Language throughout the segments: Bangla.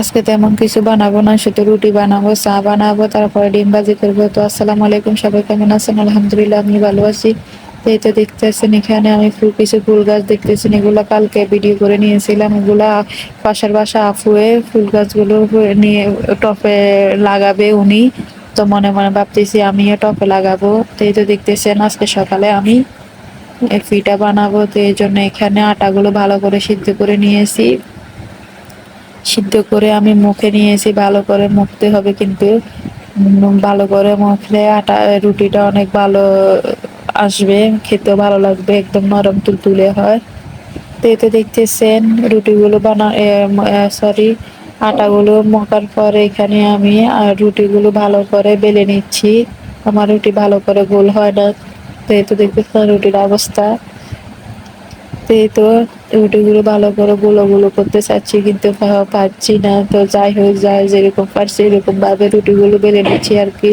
আজকে তেমন কিছু বানাবো না, শুধু রুটি বানাবো, চা বানাবো, তারপরে ডিম ভাজি করব। তো আসসালামু আলাইকুম, সবাই কেমন আছেন? আলহামদুলিল্লাহ, আমি ভালো আছি। এই তো দেখতে দেখতেছেন এখানে আমি ফুল, কিছু ফুল গাছ দেখতেছেন। এগুলো কালকে ভিডিও করে নিয়েছিলাম। এগুলা পাশের বাসা আফুয়ে ফুল গাছগুলো নিয়ে টপে লাগাবে উনি। তো মনে মনে ভাবতেছি আমিও টপে লাগাবো। তো এই তো দেখতেছেন, আজকে সকালে আমি ফিটা বানাবো। তো এই জন্য এখানে আটাগুলো ভালো করে সিদ্ধ করে নিয়েছি। সিদ্ধ করে আমি মুখে নিয়েছি ভালো করে মুখতে হবে কিন্তু ভালো করে মুখলে আটা, রুটিটা অনেক ভালো আসবে, খেতেও ভালো লাগবে, একদম নরম তুলতুলে হয়। তো এতে দেখতেছেন রুটিগুলো বানা সরি আটাগুলো মকার পরে এখানে আমি রুটিগুলো ভালো করে বেলে নিচ্ছি। আমার রুটি ভালো করে গোল হয় না। তো এই তো দেখতেছেন রুটির অবস্থা। তো এই তো রুটিগুলো ভালো করে গুলো গুলো করতে চাচ্ছি, কিন্তু পারছি না। তো যাই হোক যাই যেরকম পারছি এরকম ভাবে রুটিগুলো বেলে নিচ্ছি আর কি।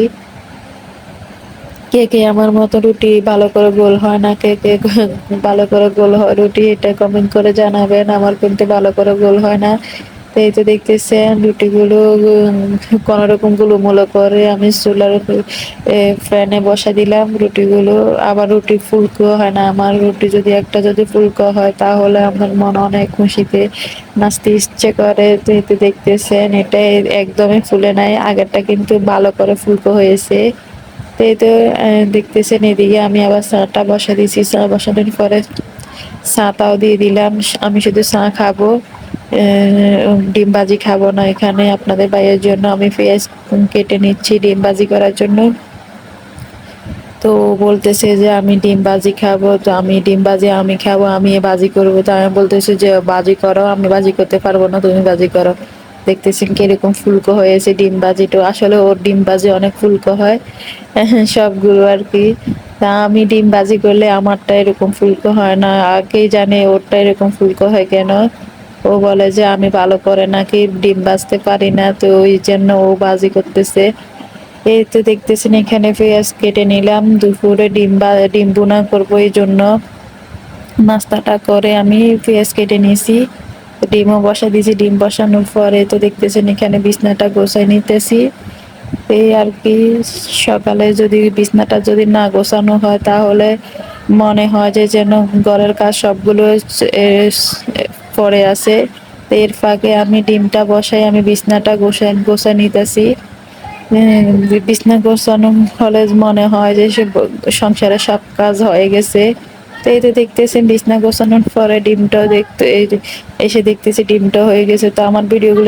কে কে আমার মতো রুটি ভালো করে গোল হয় না, কে কে ভালো করে গোল হয় রুটি, এটা কমেন্ট করে জানাবেন। আমার কিন্তু ভালো করে গোল হয় না। এই তো দেখতেছেন রুটিগুলো কোনো রকম গুলোমুলো করে আমি চুলার ফ্যানে বসা দিলাম রুটিগুলো। আবার রুটি ফুলকো হয় না, আমার রুটি যদি একটা যদি ফুলকো হয় তাহলে আমার মন অনেক খুশিতে নাচতে ইচ্ছে করে তো দেখতেছেন এটা একদমই ফুলে নাই, আগেরটা কিন্তু ভালো করে ফুলকো হয়েছে। তো এই তো দেখতেছেন এদিকে আমি আবার চাটা বসা দিয়েছি, চা বসানোর পরে চাটাও দিয়ে দিলাম, আমি শুধু চা খাব। ডিম ভাজি খাব না এখানে। আপনাদের ভাইয়ের জন্য আমি পেঁয়াজ কেটে নিচ্ছি ডিম ভাজি করার জন্য। তো বলতেছে যে, আমি ডিম ভাজি খাব, তো আমি ডিম ভাজি আমি খাব, আমি ভাজি করব। তো আমি বলতেছি যে, বাজি করো, আমি বাজি করতে পারব না, তুমি বাজি করো। দেখতেছেন কীরকম ফুলকো হয়েছে ডিম ভাজিটা আসলে ওর ডিম ভাজি অনেক ফুলকো হয়, সবগুলো আর কি। তা আমি ডিম ভাজি করলে আমারটা এরকম ফুলকো হয় না। আগেই জানে ওরটা এরকম ফুলকো হয় কেন? ও বলে যে, আমি ভালো করে নাকি ডিম বাজতে পারি না, তো ওই জন্য ও বাজি করতেছে। এই তো দেখতেছেন, এখানে পেঁয়াজ কেটে নিলাম, দুপুরে ডিম বা ডিম বোনা করব এই জন্য। নাস্তাটা করে আমি পেঁয়াজ কেটে নিয়েছি, ডিমও বসা দিয়েছি, ডিম বসানোর পরে তো দেখতেছেন, এখানে বিছনাটা গোছাই নিতেছি। এই আর কি, সকালে যদি বিছনাটা যদি না গোছানো হয়, তাহলে মনে হয় যে যেন ঘরের কাজ সবগুলো পড়ে আছে। এর ফাঁকে আমি ডিমটা বসাই, আমি বিছনাটা গোসাই গোসাই নিতেছি। বিছনা গোসানো হলে মনে হয় যে সে সংসারের সব কাজ হয়ে গেছে। তো এই তো দেখতেছি বিছনা গোসানোর পরে ডিমটাও দেখতে এসে দেখতেছি ডিমটা হয়ে গেছে। তো আমার ভিডিওগুলো